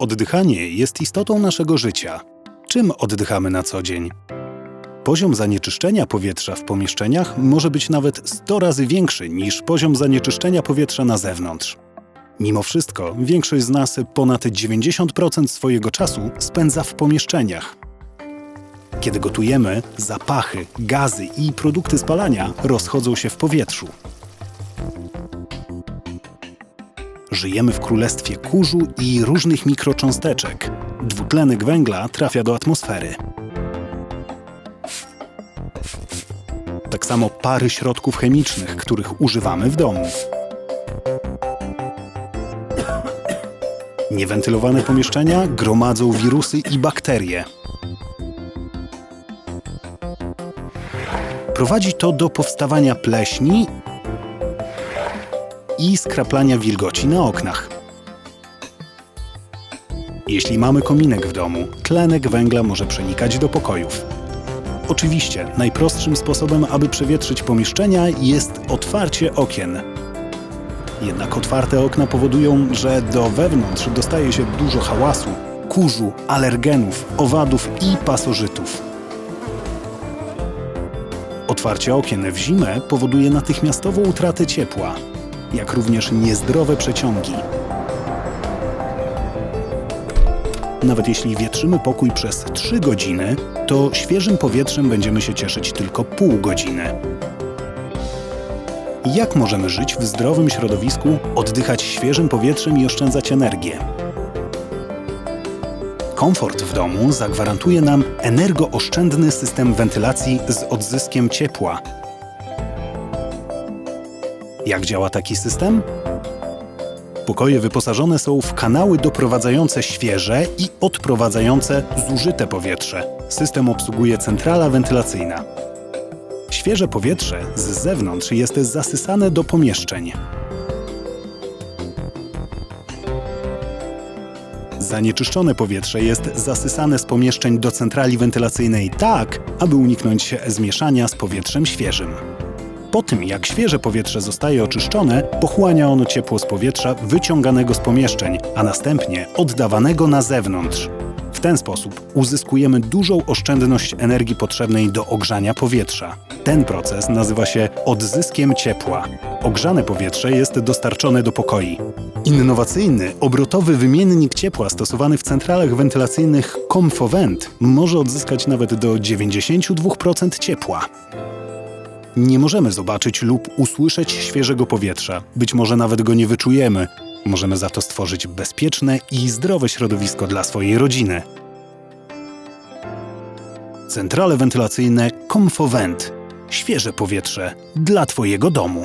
Oddychanie jest istotą naszego życia. Czym oddychamy na co dzień? Poziom zanieczyszczenia powietrza w pomieszczeniach może być nawet 100 razy większy niż poziom zanieczyszczenia powietrza na zewnątrz. Mimo wszystko, większość z nas ponad 90% swojego czasu spędza w pomieszczeniach. Kiedy gotujemy, zapachy, gazy i produkty spalania rozchodzą się w powietrzu. Żyjemy w królestwie kurzu i różnych mikrocząsteczek. Dwutlenek węgla trafia do atmosfery. Tak samo pary środków chemicznych, których używamy w domu. Niewentylowane pomieszczenia gromadzą wirusy i bakterie. Prowadzi to do powstawania pleśni i skraplania wilgoci na oknach. Jeśli mamy kominek w domu, tlenek węgla może przenikać do pokojów. Oczywiście, najprostszym sposobem, aby przewietrzyć pomieszczenia jest otwarcie okien. Jednak otwarte okna powodują, że do wewnątrz dostaje się dużo hałasu, kurzu, alergenów, owadów i pasożytów. Otwarcie okien w zimę powoduje natychmiastową utratę ciepła, jak również niezdrowe przeciągi. Nawet jeśli wietrzymy pokój przez 3 godziny, to świeżym powietrzem będziemy się cieszyć tylko pół godziny. Jak możemy żyć w zdrowym środowisku, oddychać świeżym powietrzem i oszczędzać energię? Komfort w domu zagwarantuje nam energooszczędny system wentylacji z odzyskiem ciepła. Jak działa taki system? Pokoje wyposażone są w kanały doprowadzające świeże i odprowadzające zużyte powietrze. System obsługuje centrala wentylacyjna. Świeże powietrze z zewnątrz jest zasysane do pomieszczeń. Zanieczyszczone powietrze jest zasysane z pomieszczeń do centrali wentylacyjnej tak, aby uniknąć zmieszania z powietrzem świeżym. Po tym, jak świeże powietrze zostaje oczyszczone, pochłania ono ciepło z powietrza wyciąganego z pomieszczeń, a następnie oddawanego na zewnątrz. W ten sposób uzyskujemy dużą oszczędność energii potrzebnej do ogrzania powietrza. Ten proces nazywa się odzyskiem ciepła. Ogrzane powietrze jest dostarczone do pokoi. Innowacyjny, obrotowy wymiennik ciepła stosowany w centralach wentylacyjnych Comfovent może odzyskać nawet do 92% ciepła. Nie możemy zobaczyć lub usłyszeć świeżego powietrza, być może nawet go nie wyczujemy. Możemy za to stworzyć bezpieczne i zdrowe środowisko dla swojej rodziny. Centrale wentylacyjne Comfovent. Świeże powietrze dla Twojego domu.